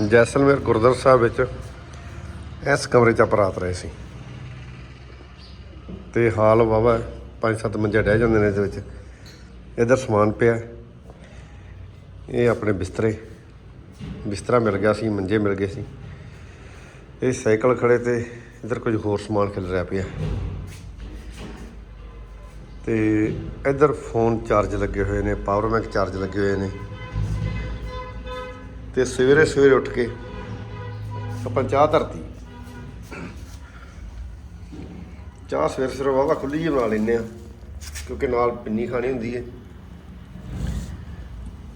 ਜੈਸਲਮੇਰ ਗੁਰਦੁਆਰਾ ਸਾਹਿਬ ਵਿੱਚ ਇਸ ਕਮਰੇ 'ਚ ਆਪਾਂ ਰਾਤ ਰਹੇ ਸੀ। ਤੇ ਹਾਲ ਵਾਵਾ ਪੰਜ ਸੱਤ ਮੰਜੇ ਡਹਿ ਜਾਂਦੇ ਨੇ ਇਹਦੇ ਵਿੱਚ। ਇਧਰ ਸਮਾਨ ਪਿਆ। ਇਹ ਆਪਣੇ ਬਿਸਤਰੇ। ਬਿਸਤਰਾ ਮਿਲ ਗਿਆ ਸੀ, ਮੰਜੇ ਮਿਲ ਗਏ ਸੀ। ਇਹ ਸਾਈਕਲ ਖੜੇ ਤੇ ਇਧਰ ਕੁਝ ਹੋਰ ਸਮਾਨ ਖਿਲ ਰਿਹਾ ਪਿਆ। ਤੇ ਇਧਰ ਫੋਨ ਚਾਰਜ ਲੱਗੇ ਹੋਏ ਨੇ, ਪਾਵਰ ਬੈਂਕ ਚਾਰਜ ਲੱਗੇ ਹੋਏ ਨੇ। ਤੇ ਸਵੇਰੇ ਸਵੇਰੇ ਉੱਠ ਕੇ ਆਪਾਂ ਚਾਹ ਧਰਤੀ। ਚਾਹ ਸਵੇਰੇ ਸਵੇਰੇ ਵਾਵਾ ਖੁੱਲੀ ਜਿਹੀ ਬਣਾ ਲੈਂਦੇ ਆ ਕਿਉਂਕਿ ਨਾਲ ਪਿੰਨੀ ਖਾਣੀ ਹੁੰਦੀ ਹੈ।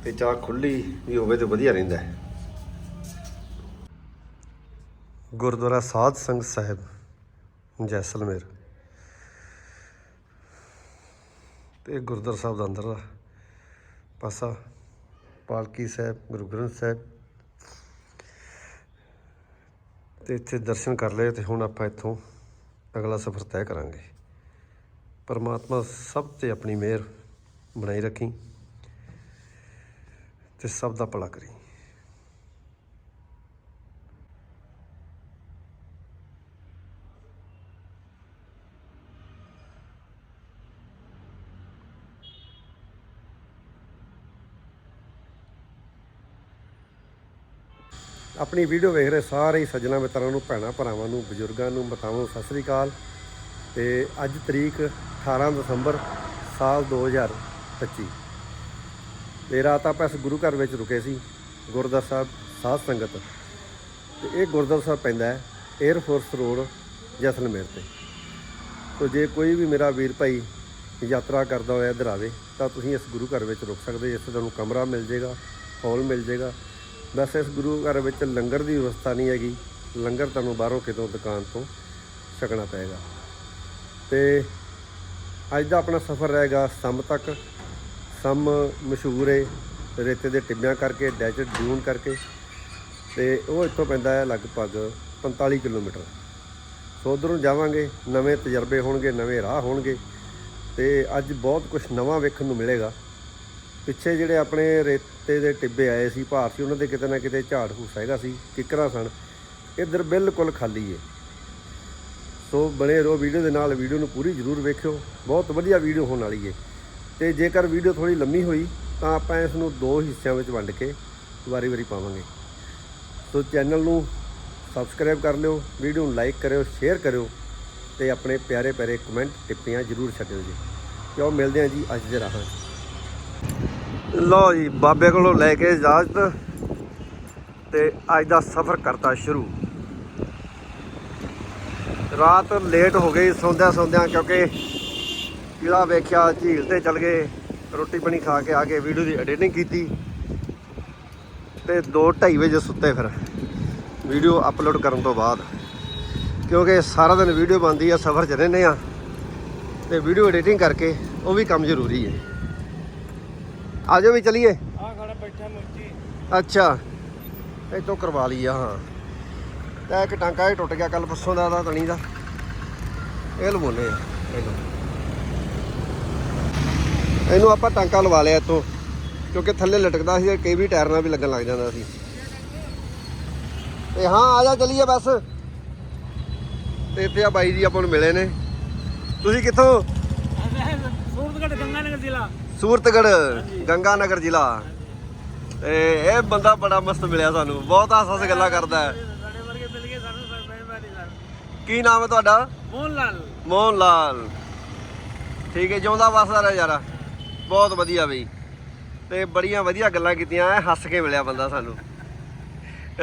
ਤੇ ਚਾਹ ਖੁੱਲੀ ਵੀ ਹੋਵੇ ਤੇ ਵਧੀਆ ਰਹਿੰਦਾ ਹੈ। ਗੁਰਦੁਆਰਾ ਸਾਧ ਸੰਗਤ ਸਾਹਿਬ, ਜੈਸਲਮੇਰ। ਤੇ ਗੁਰਦੁਆਰਾ ਸਾਹਿਬ ਦਾ ਅੰਦਰ ਦਾ ਪਾਸਾ, ਪਾਲਕੀ ਸਾਹਿਬ, ਗੁਰੂ ਗ੍ਰੰਥ ਸਾਹਿਬ। ਤੇ ਇੱਥੇ ਦਰਸ਼ਨ ਕਰ ਲਏ ਤੇ ਹੁਣ ਆਪਾਂ ਇੱਥੋਂ ਅਗਲਾ ਸਫ਼ਰ ਤੈਅ ਕਰਾਂਗੇ। ਪਰਮਾਤਮਾ ਸਭ ਤੇ ਆਪਣੀ ਮਿਹਰ ਬਣਾਈ ਰੱਖੀ ਤੇ ਸਭ ਦਾ ਭਲਾ ਕਰੀ। ਆਪਣੀ ਵੀਡੀਓ ਵੇਖ ਰਹੇ ਸਾਰੇ ਹੀ ਸੱਜਣਾ ਮਿੱਤਰਾਂ ਨੂੰ, ਭੈਣਾਂ ਭਰਾਵਾਂ ਨੂੰ, ਬਜ਼ੁਰਗਾਂ ਨੂੰ, ਮਾਤਾਵਾਂ ਨੂੰ, ਸਤਿ ਸ੍ਰੀ ਅਕਾਲ। ਤੇ ਅੱਜ ਤਰੀਕ 18 ਦਸੰਬਰ ਸਾਲ 2025 ਤੇ ਰਾਤ ਆਪਾਂ ਇਸ ਗੁਰੂ ਘਰ ਵਿੱਚ ਰੁਕੇ ਸੀ, ਗੁਰਦੁਆਰਾ ਸਾਹਿਬ, ਸਾਧ ਸੰਗਤ। ਤੇ ਇਹ ਗੁਰਦੁਆਰਾ ਸਾਹਿਬ ਪੈਂਦਾ ਹੈ 에ਅਰ ਫੋਰਸ ਰੋਡ ਜੈਸਲਮੇਰ ਤੇ। ਤੋ ਜੇ ਕੋਈ ਵੀ ਮੇਰਾ ਵੀਰ ਭਾਈ ਯਾਤਰਾ ਕਰਦਾ ਹੋਇਆ ਇੱਧਰ ਆਵੇ, ਤਾਂ ਤੁਸੀਂ ਇਸ ਗੁਰੂ ਘਰ ਵਿੱਚ ਰੁਕ ਸਕਦੇ ਜਿੱਥੇ ਤੁਹਾਨੂੰ ਕਮਰਾ ਮਿਲ ਜਾਏਗਾ ਹਾਲ ਮਿਲ ਜਾਏਗਾ ਵੈਸੇ ਇਸ ਗੁਰੂ ਘਰ ਵਿੱਚ ਲੰਗਰ ਦੀ ਵਿਵਸਥਾ ਨਹੀਂ ਹੈਗੀ। ਲੰਗਰ ਤੁਹਾਨੂੰ ਬਾਹਰੋਂ ਕਿਤੋਂ ਦੁਕਾਨ ਤੋਂ ਛਕਣਾ ਪਏਗਾ। ਤੇ ਅੱਜ ਦਾ ਆਪਣਾ ਸਫ਼ਰ ਰਹੇਗਾ ਸਮ ਤੱਕ। ਸਮ ਮਸ਼ਹੂਰ ਹੈ ਰੇਤੇ ਦੇ ਟਿੱਬਿਆਂ ਕਰਕੇ ਡੈਜ਼ਰਟ ਡਿਊਨ ਕਰਕੇ। ਤੇ ਉਹ ਇੱਥੋਂ ਪੈਂਦਾ ਹੈ ਲਗਭਗ 45 ਕਿਲੋਮੀਟਰ। ਸੋ ਉੱਧਰੋਂ ਜਾਵਾਂਗੇ, ਨਵੇਂ ਤਜਰਬੇ ਹੋਣਗੇ, ਨਵੇਂ ਰਾਹ ਹੋਣਗੇ। ਤੇ ਅੱਜ ਬਹੁਤ ਕੁਝ ਨਵਾਂ ਵੇਖਣ ਨੂੰ ਮਿਲੇਗਾ। ਪਿੱਛੇ ਜਿਹੜੇ ਆਪਣੇ ਰੇਤੇ ਦੇ ਟਿੱਬੇ ਆਏ ਸੀ, ਭਾਰ ਸੀ, ਉਹਨਾਂ ਦੇ ਕਿਤੇ ਨਾ ਕਿਤੇ ਝਾੜ ਫੂਸ ਹੈਗਾ ਸੀ, ਕਿਕਰਾਂ ਸਨ। ਇੱਧਰ ਬਿਲਕੁਲ ਖਾਲੀ ਹੈ ਸੋ ਬਣੇ ਰਹੋ ਵੀਡੀਓ ਦੇ ਨਾਲ, ਵੀਡੀਓ ਨੂੰ ਪੂਰੀ ਜ਼ਰੂਰ ਵੇਖਿਓ। ਬਹੁਤ ਵਧੀਆ ਵੀਡੀਓ ਹੋਣ ਵਾਲੀ ਹੈ ਤੇ ਜੇਕਰ ਵੀਡੀਓ ਥੋੜੀ ਲੰਮੀ ਹੋਈ, ਤਾਂ ਆਪਾਂ ਇਸ ਨੂੰ ਦੋ ਹਿੱਸਿਆਂ ਵਿੱਚ ਵੰਡ ਕੇ ਵਾਰੀ-ਵਾਰੀ ਪਾਵਾਂਗੇ। ਸੋ ਚੈਨਲ ਨੂੰ ਸਬਸਕ੍ਰਾਈਬ ਕਰ ਲਿਓ, ਵੀਡੀਓ ਨੂੰ ਲਾਈਕ ਕਰਿਓ, ਸ਼ੇਅਰ ਕਰਿਓ ਤੇ ਆਪਣੇ ਪਿਆਰੇ ਪਿਆਰੇ ਕਮੈਂਟ ਟਿੱਪੀਆਂ ਜ਼ਰੂਰ ਛੱਡਿਓ ਜੀ। ਕਿਉਂ? ਮਿਲਦੇ ਹਾਂ ਜੀ ਅੱਜ ਦੇ ਰਾਹਾਂ 'ਚ ਲਓ ਜੀ, ਬਾਬੇ ਕੋਲੋਂ ਲੈ ਕੇ ਇਜਾਜ਼ਤ ਤੇ ਅੱਜ ਦਾ ਸਫ਼ਰ ਕਰਤਾ ਸ਼ੁਰੂ। ਰਾਤ ਲੇਟ ਹੋ ਗਈ ਸੌਂਦਿਆਂ ਸੌਂਦਿਆਂ ਕਿਉਂਕਿ ਕਿਲਾ ਵੇਖਿਆ, ਝੀਲ ਤੇ ਚਲ ਗਏ, ਰੋਟੀ ਪਾਣੀ ਖਾ ਕੇ ਆ ਕੇ ਵੀਡੀਓ ਦੀ ਐਡੀਟਿੰਗ ਕੀਤੀ ਤੇ 2:30 ਵਜੇ ਸੁੱਤੇ ਫਿਰ ਵੀਡੀਓ ਅਪਲੋਡ ਕਰਨ ਤੋਂ ਬਾਅਦ। ਕਿਉਂਕਿ ਸਾਰਾ ਦਿਨ ਵੀਡੀਓ ਬਣਦੀ ਆ, ਸਫ਼ਰ 'ਚ ਰਹਿੰਦੇ ਆ ਤੇ ਵੀਡੀਓ ਐਡੀਟਿੰਗ ਕਰਕੇ ਉਹ ਵੀ ਕੰਮ ਜ਼ਰੂਰੀ ਹੈ। ਆਜੋ ਵੀ ਚਲੀਏ। ਆ ਖੜਾ ਬੈਠਾ ਮੁਰਜੀ ਅੱਛਾ। ਇੱਥੋਂ ਕਰਵਾ ਲਈ ਆ ਹਾਂ। ਤੇ ਇੱਕ ਟਾਂਕਾ ਹੀ ਟੁੱਟ ਗਿਆ ਕੱਲ ਪਰਸੋਂ ਦਾ ਦਾ ਤਣੀ ਦਾ। ਇਹ ਲਵਾਉਨੇ ਆ ਇਹਨੂੰ। ਇਹਨੂੰ ਆਪਾਂ ਟਾਂਕਾ ਲਵਾ ਲਿਆ ਇੱਥੋਂ ਕਿਉਂਕਿ ਥੱਲੇ ਲਟਕਦਾ ਸੀ ਕਈ ਵੀ ਟਾਇਰ ਨਾਲ ਵੀ ਲੱਗਣ ਲੱਗ ਜਾਂਦਾ ਸੀ। ਤੇ ਹਾਂ ਆ ਜਾ ਚਲੀਏ ਬਸ। ਤੇ ਇੱਥੇ ਆ ਬਾਈ ਜੀ ਆਪਾਂ ਨੂੰ ਮਿਲੇ ਨੇ। ਤੁਸੀਂ ਕਿੱਥੋਂ? ਸੂਰਤਗੜ ਗੰਗਾਨਗਰ ਜ਼ਿਲ੍ਹਾ। ਸੂਰਤਗੜ ਗੰਗਾਨਗਰ ਜ਼ਿਲ੍ਹਾ। ਤੇ ਇਹ ਬੰਦਾ ਬੜਾ ਮਸਤ ਮਿਲਿਆ ਸਾਨੂੰ। ਬਹੁਤ ਹਾਸ ਹਾਸ ਗੱਲਾਂ ਕਰਦਾ ਹੈ। ਸਾਡੇ ਵਰਗੇ ਮਿਲ ਗਏ ਸਾਨੂੰ ਸਰ ਮਿਹਰਬਾਨੀ ਸਰ ਕੀ ਨਾਮ ਹੈ ਤੁਹਾਡਾ? ਮੋਹਨ ਲਾਲ ਮੋਹਨ ਲਾਲ ਠੀਕ ਹੈ ਜਿਉਂਦਾ ਵਸਦਾ ਰਹਿ ਯਾਰਾ। ਬਹੁਤ ਵਧੀਆ ਬਈ। ਤੇ ਬੜੀਆਂ ਵਧੀਆ ਗੱਲਾਂ ਕੀਤੀਆਂ ਐ ਹੱਸ ਕੇ ਮਿਲਿਆ ਬੰਦਾ ਸਾਨੂੰ।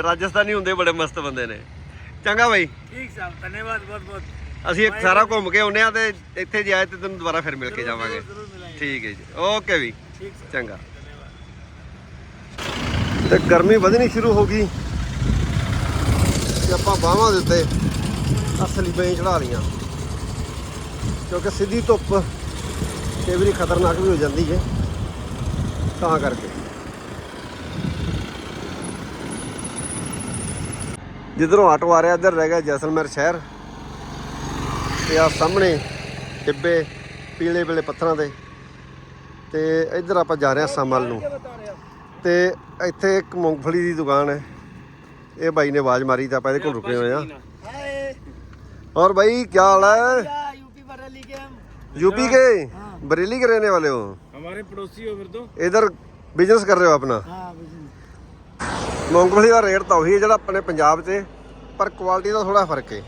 ਰਾਜਸਥਾਨੀ ਹੁੰਦੇ ਬੜੇ ਮਸਤ ਬੰਦੇ ਨੇ। ਚੰਗਾ ਬਈ। ਠੀਕ ਸਾਹਿਬ ਧੰਨਵਾਦ ਬਹੁਤ ਬਹੁਤ ਅਸੀਂ ਇੱਕ ਸਾਰਾ ਘੁੰਮ ਕੇ ਆਉਨੇ ਆ ਤੇ ਇੱਥੇ ਜੇ ਆਏ ਤੇ ਤੈਨੂੰ ਦੁਬਾਰਾ ਫਿਰ ਮਿਲ ਕੇ ਜਾਵਾਂਗੇ। ਠੀਕ ਹੈ ਜੀ। ਓਕੇ ਵੀ। ਚੰਗਾ। ਤੇ ਗਰਮੀ ਵਧਣੀ ਸ਼ੁਰੂ ਹੋ ਗਈ। ਤੇ ਆਪਾਂ ਬਾਹਾਂ ਦੇ ਉੱਤੇ ਅਸਲੀ ਬੈਂ ਚੜਾ ਲੀਆਂ ਕਿਉਂਕਿ ਸਿੱਧੀ ਧੁੱਪ ਕਈ ਵਾਰੀ ਖਤਰਨਾਕ ਵੀ ਹੋ ਜਾਂਦੀ ਹੈ। ਤਾਂ ਕਰਕੇ। ਜਿੱਧਰੋਂ ਆਟੋ ਆ ਰਿਹਾ ਇੱਧਰ ਰਹਿ ਗਿਆ ਜੈਸਲਮੇਰ ਸ਼ਹਿਰ। ਤੇ ਆ ਸਾਹਮਣੇ ਟਿੱਬੇ ਪੀਲੇ ਪੀਲੇ ਪੱਥਰਾਂ ਦੇ। ਤੇ ਇੱਧਰ ਆਪਾਂ ਜਾ ਰਹੇ ਹਾਂ ਸਾਮਲ ਨੂੰ ਤੇ ਇੱਥੇ ਇੱਕ ਮੂੰਗਫਲੀ ਦੀ ਦੁਕਾਨ ਹੈ ਇਹ ਬਾਈ ਨੇ ਆਵਾਜ਼ ਮਾਰੀ ਤਾਂ ਆਪਾਂ ਇਹਦੇ ਕੋਲ ਰੁਕੇ ਹੋਏ ਆ और भाई क्या हाल है यूपी बरेली के हम यूपी के बरेली के रहने वाले हो हमारे पड़ोसी हो फिर तो इधर बिजनेस कर रहे हो अपना हाँ ਮੂੰਗਫਲੀ ਦਾ ਰੇਟ ਤਾਂ ਉਹੀ ਹੈ ਜਿਹੜਾ ਆਪਣੇ ਪੰਜਾਬ 'ਚ ਪਰ ਕੁਆਲਿਟੀ ਦਾ ਥੋੜਾ ਫਰਕ ਹੈ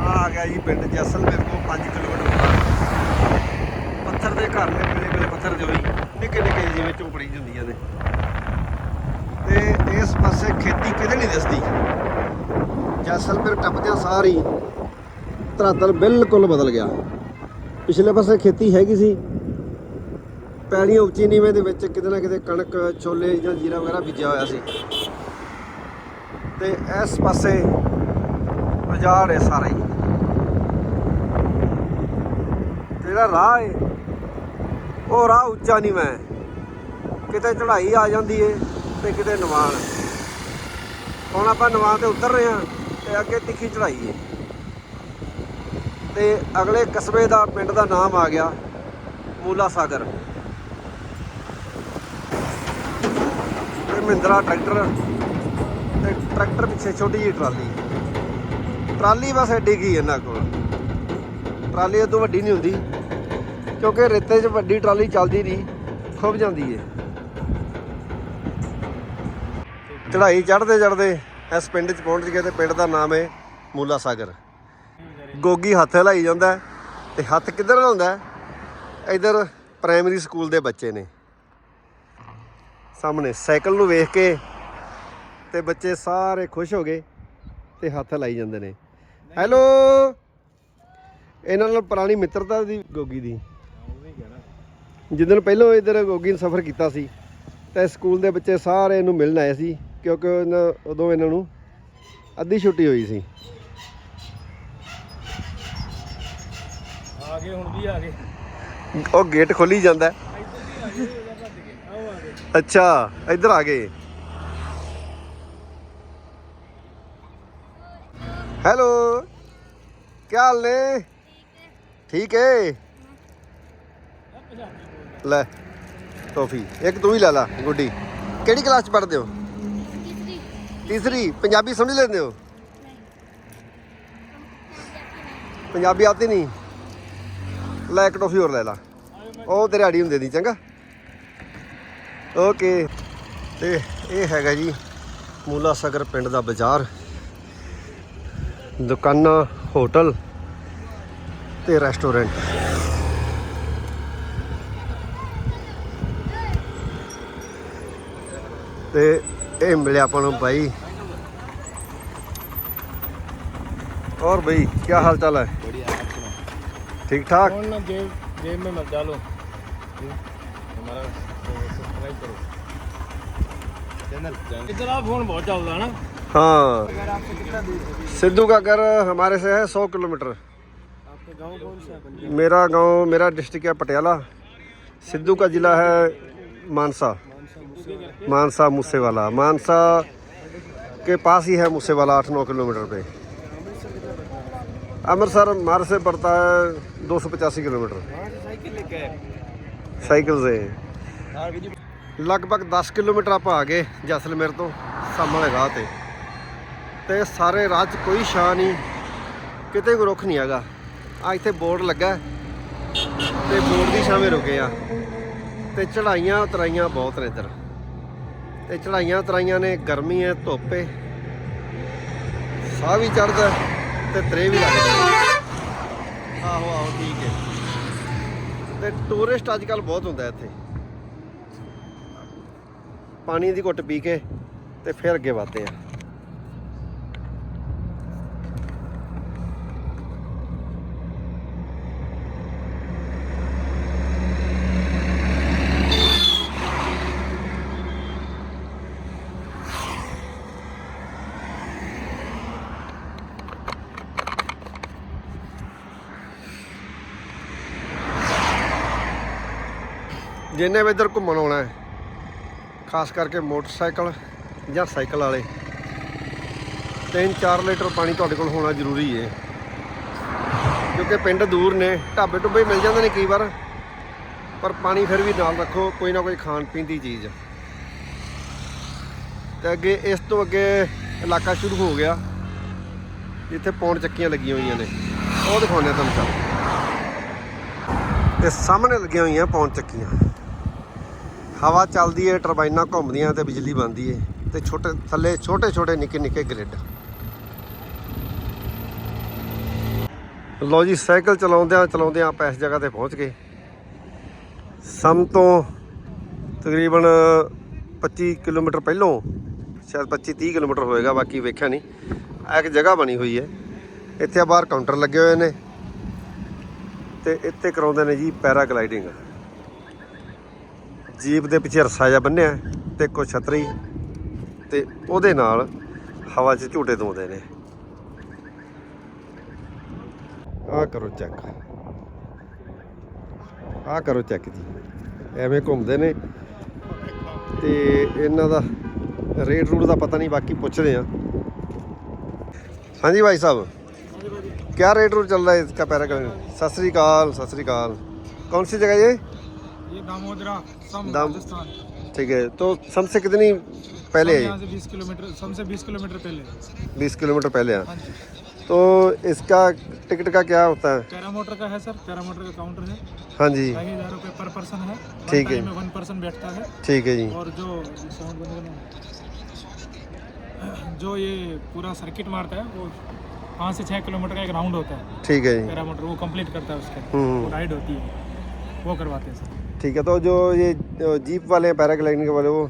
ਆ ਆ ਗਿਆ ਜੀ ਪਿੰਡ ਜੈਸਲਮੇਰ ਦੇ ਘਰ ਨੇ ਕਿਲੇ ਕਿਲੇ ਪੱਥਰ ਦੇ ਹੋਈ ਨਿੱਕੇ ਨਿੱਕੇ ਜਿਵੇਂ ਝੋਪੜੀ ਹੁੰਦੀਆਂ ਨੇ ਤੇ ਇਸ ਪਾਸੇ ਖੇਤੀ ਕਿਤੇ ਨਹੀਂ ਦਿਸਦੀ। ਜੈਸਲਮੇਰ ਟੱਪਦਿਆਂ ਸਾਰੀ ਧਰਾਤਲ ਬਿਲਕੁਲ ਬਦਲ ਗਿਆ। ਪਿਛਲੇ ਪਾਸੇ ਖੇਤੀ ਹੈਗੀ ਸੀ। ਪੈੜੀਆਂ ਉੱਚੀ ਨੀਵੇਂ ਦੇ ਵਿੱਚ ਕਿਤੇ ਨਾ ਕਿਤੇ ਕਣਕ, ਛੋਲੇ ਜਾਂ ਜੀਰਾ ਵਗੈਰਾ ਬੀਜਿਆ ਹੋਇਆ ਸੀ। ਤੇ ਇਸ ਪਾਸੇ ਉਜਾੜ ਹੈ ਸਾਰਾ। ਹੀ ਜਿਹੜਾ ਰਾਹ ਹੈ। ਉਹ ਰਾਹ ਉੱਚਾ ਨਹੀਂ ਮੈਂ। ਕਿਤੇ ਚੜ੍ਹਾਈ ਆ ਜਾਂਦੀ ਏ ਤੇ ਕਿਤੇ ਨਿਵਾਨ ਹੁਣ ਆਪਾਂ ਨਿਵਾਨ ਤੇ ਉਤਰ ਰਹੇ ਹਾਂ ਤੇ ਅੱਗੇ ਤਿੱਖੀ ਚੜ੍ਹਾਈ ਏ। ਤੇ ਅਗਲੇ ਕਸਬੇ ਦਾ ਪਿੰਡ ਦਾ ਨਾਮ ਆ ਗਿਆ ਮੂਲਾ ਸਾਗਰ। ਤੇ ਮਹਿੰਦਰਾ ਟਰੈਕਟਰ ਤੇ ਟਰੈਕਟਰ ਪਿੱਛੇ ਛੋਟੀ ਜਿਹੀ ਟਰਾਲੀ। ਟਰਾਲੀ ਬਸ ਐਡੀ ਕੀ ਇਹਨਾਂ ਕੋਲ। ਟਰਾਲੀ ਇਹ ਤੋਂ ਵੱਡੀ ਨਹੀਂ ਹੁੰਦੀ। ਕਿਉਂਕਿ ਰੇਤੇ 'ਚ ਵੱਡੀ ਟਰਾਲੀ ਚੱਲਦੀ ਨਹੀਂ, ਖੁੱਭ ਜਾਂਦੀ ਏ। ਚੜ੍ਹਾਈ ਚੜ੍ਹਦੇ ਚੜ੍ਹਦੇ ਇਸ ਪਿੰਡ 'ਚ ਪਹੁੰਚ ਗਏ ਤੇ ਪਿੰਡ ਦਾ ਨਾਮ ਹੈ ਮੂਲਾ ਸਾਗਰ। ਗੋਗੀ ਹੱਥ ਹਿਲਾਈ ਜਾਂਦਾ ਹੈ ਤੇ ਹੱਥ ਕਿੱਧਰ ਹਲਾਉਂਦਾ ਹੈ? ਇੱਧਰ ਪ੍ਰਾਇਮਰੀ ਸਕੂਲ ਦੇ ਬੱਚੇ ਨੇ। ਸਾਹਮਣੇ ਸਾਈਕਲ ਨੂੰ ਵੇਖ ਕੇ ਤੇ ਬੱਚੇ ਸਾਰੇ ਖੁਸ਼ ਹੋ ਗਏ ਤੇ ਹੱਥ ਲਾਈ ਜਾਂਦੇ ਨੇ। ਹੈਲੋ! ਇਹਨਾਂ ਨਾਲ ਪੁਰਾਣੀ ਮਿੱਤਰਤਾ ਦੀ ਗੋਗੀ ਦੀ। ਜਿੱਦਣ ਪਹਿਲਾਂ ਇਧਰ ਗੋਗੀ ਨੇ ਸਫ਼ਰ ਕੀਤਾ ਸੀ ਤਾਂ ਸਕੂਲ ਦੇ ਬੱਚੇ ਸਾਰੇ ਇਹਨੂੰ ਮਿਲਣ ਆਏ ਸੀ ਕਿਉਂਕਿ ਉਦੋਂ ਇਹਨਾਂ ਨੂੰ ਅੱਧੀ ਛੁੱਟੀ ਹੋਈ ਸੀ। ਆ ਹੁਣ ਵੀ ਆ ਉਹ ਗੇਟ ਖੋਲੀ ਜਾਂਦਾ ਅੱਛਾ ਇੱਧਰ ਆ ਗਏ। ਹੈਲੋ ਕੀ ਹਾਲ ਨੇ? ਠੀਕ ਹੈ। ਲੈ ਟੋਫੀ। ਇੱਕ ਤੂੰ ਹੀ ਲੈ ਲਾ ਗੁੱਡੀ। ਕਿਹੜੀ ਕਲਾਸ ਚ ਪੜ੍ਹਦੇ ਹੋ? ਤੀਸਰੀ। ਪੰਜਾਬੀ ਸਮਝ ਲੈਂਦੇ ਹੋ? ਪੰਜਾਬੀ ਆਤੀ ਨਹੀਂ। ਲੈ ਇੱਕ ਟੋਫੀ ਹੋਰ ਲੈ ਲਾ। ਉਹ ਤੇਰੇ ਆੜੀ ਹੁੰਦੇ ਦੀ ਚੰਗਾ। ਓਕੇ। ਤੇ ਇਹ ਹੈਗਾ ਜੀ ਮੂਲਾ ਸਗਰ ਪਿੰਡ ਦਾ ਬਾਜ਼ਾਰ। ਦੁਕਾਨਾਂ ਹੋਟਲ ਤੇ ਰੈਸਟੋਰੈਂਟ। ਤੇ ਇਹ ਮਿਲਿਆ ਆਪਾਂ ਨੂੰ ਭਾਈ और भाई क्या हाल चाल है बढ़िया आप सुनाओ ठीक ठाक फोन ना जेब जेब में मत डालो हमारा सब्सक्राइब करो चैनल इधर आप फोन बहुत चलता है ना हाँ अगर आपसे कितना दूर है सिद्धू का घर हमारे से है सौ किलोमीटर आपका गांव कौन सा है मेरा गांव मेरा डिस्ट्रिक्ट है पटियाला सिद्धू का जिला है मानसा मानसा मूसेवाला मानसा के पास ही है मूसेवाला आठ नौ किलोमीटर पे अमृतसर हमारे से पड़ता है दो सौ पचासी किलोमीटर वहाँ से साइकिल लेके आए ਸਾਈਕਲ से हाँ जी ਲਗਭਗ 10 ਕਿਲੋਮੀਟਰ ਆਪਾਂ ਆ ਗਏ ਜੈਸਲਮੇਰ ਤੋਂ ਸਾਹਮਣੇ ਰਾਹ ਤੇ ਤੇ ਸਾਰੇ ਰਾਹ 'ਚ ਕੋਈ ਛਾਂ ਨਹੀਂ ਕਿਤੇ ਕੋਈ ਰੁੱਖ ਨਹੀਂ ਹੈਗਾ ਆ ਇੱਥੇ ਬੋਰਡ ਲੱਗਾ ਹੈ ਤੇ ਬੋਰਡ ਦੀ ਛਾਵੇਂ ਰੁਕੇ ਆ ਤੇ ਚੜਾਈਆਂ ਉਤਰਾਈਆਂ ਬਹੁਤ ਨੇ ਇੱਧਰ ਤੇ ਚੜਾਈਆਂ ਤਰਾਈਆਂ ਨੇ, ਗਰਮੀ ਹੈ, ਧੁੱਪ ਹੈ। ਸਾਹ ਵੀ ਚੜਦਾ ਤੇ ਤਰੇ ਵੀ ਲੱਗਦਾ ਆਹੋ ਆਹੋ, ਠੀਕ ਹੈ। ਤੇ ਟੂਰਿਸਟ ਅੱਜ ਕੱਲ ਬਹੁਤ ਹੁੰਦਾ ਇੱਥੇ। ਪਾਣੀ ਦੀ ਘੁੱਟ ਪੀ ਕੇ ਤੇ ਫਿਰ ਅੱਗੇ ਵਧਦੇ ਆ। ਜਿੰਨੇ ਵੀ ਇੱਧਰ ਘੁੰਮਣ ਆਉਣਾ ਹੈ, ਖਾਸ ਕਰਕੇ ਮੋਟਰਸਾਈਕਲ ਜਾਂ ਸਾਈਕਲ ਵਾਲੇ 3-4 ਲੀਟਰ ਪਾਣੀ ਤੁਹਾਡੇ ਕੋਲ ਹੋਣਾ ਜ਼ਰੂਰੀ ਹੈ ਕਿਉਂਕਿ ਪਿੰਡ ਦੂਰ ਨੇ, ਢਾਬੇ ਟੁੱਬੇ ਮਿਲ ਜਾਂਦੇ ਨੇ ਕਈ ਵਾਰ, ਪਰ ਪਾਣੀ ਫਿਰ ਵੀ ਨਾਲ ਰੱਖੋ, ਕੋਈ ਨਾ ਕੋਈ ਖਾਣ ਪੀਣ ਦੀ ਚੀਜ਼ ਤੇ ਅੱਗੇ ਇਸ ਤੋਂ ਅੱਗੇ ਇਲਾਕਾ ਸ਼ੁਰੂ ਹੋ ਗਿਆ, ਜਿੱਥੇ ਪੌਣ ਚੱਕੀਆਂ ਲੱਗੀਆਂ ਹੋਈਆਂ ਨੇ। ਉਹ ਦਿਖਾਉਂਦੇ ਆ ਤੁਹਾਨੂੰ ਚੱਲ। ਤੇ ਸਾਹਮਣੇ ਲੱਗੀਆਂ ਹੋਈਆਂ ਪੌਣ ਚੱਕੀਆਂ। ਹਵਾ ਚੱਲਦੀ ਏ, ਟਰਬਾਈਨਾਂ ਘੁੰਮਦੀਆਂ ਤੇ ਬਿਜਲੀ ਬਣਦੀ ਏ ਤੇ ਛੋਟੇ, ਥੱਲੇ ਛੋਟੇ ਛੋਟੇ, ਨਿੱਕੇ ਨਿੱਕੇ ਗ੍ਰਿਡ। ਲੋ ਜੀ, ਸਾਈਕਲ ਚਲਾਉਂਦਿਆਂ ਚਲਾਉਂਦਿਆਂ ਆਪਾਂ ਇਸ ਜਗ੍ਹਾ ਤੇ ਪਹੁੰਚ ਗਏ। ਸਮ ਤੋਂ ਤਕਰੀਬਨ 25 ਕਿਲੋਮੀਟਰ ਪਹਿਲੋਂ, ਸ਼ਾਇਦ 25 30 ਕਿਲੋਮੀਟਰ ਹੋਏਗਾ, ਬਾਕੀ ਵੇਖਿਆ ਨਹੀਂ। ਆ ਇੱਕ ਜਗ੍ਹਾ ਬਣੀ ਹੋਈ ਹੈ ਇੱਥੇ ਬਾਹਰ ਕਾਊਂਟਰ ਲੱਗੇ ਹੋਏ ਨੇ ਤੇ ਇੱਥੇ ਕਰਾਉਂਦੇ ਨੇ ਜੀ ਪੈਰਾਗਲਾਈਡਿੰਗ। ਜੀਪ ਦੇ ਪਿੱਛੇ ਰੱਸਾ ਜਿਹਾ ਬੰਨਿਆ ਤੇ ਕੋ ਛਤਰੀ ਤੇ ਉਹਦੇ ਨਾਲ ਹਵਾ 'ਚ ਝੂਟੇ ਦਵਾਉਂਦੇ ਨੇ ਆਹ ਕਰੋ ਚੈੱਕ ਆਹ ਕਰੋ ਚੈੱਕ ਜੀ ਐਵੇਂ ਘੁੰਮਦੇ ਨੇ ਤੇ ਇਹਨਾਂ ਦਾ ਰੇਟ ਰੂਟ ਦਾ ਪਤਾ ਨਹੀਂ ਬਾਕੀ ਪੁੱਛਦੇ ਆ ਹਾਂਜੀ ਭਾਈ ਸਾਹਿਬ क्या रेट रूट चल रहा है इसका पैराग्लाइडिंग सत श्रीकाल सत श्रीकाल कौन सी जगह ये ये दामोदरा दाम- ठीक है तो सम से कितनी पहले है यहाँ से 20 किलोमीटर सम से 20 किलोमीटर पहले। बीस किलोमीटर पहले है हाँ तो इसका टिकट का क्या होता है? पैरामोटर का है सर पैरामोटर का काउंटर है। हाँ जी। ढाई हज़ार रुपये पर पर्सन है। ठीक है। वन पर्सन बैठता है। ठीक है जी। और जो जो ये पूरा सर्किट मारता है वो पाँच से छः किलोमीटर का एक राउंड होता है। ठीक है जी। पैरामोटर वो कंप्लीट करता है उसके। हम्म। राइड होती है। वो करवाते हैं सर। ठीक है तो जो ये जीप वाले हैं पैराग्लाइडिंग के वाले वो?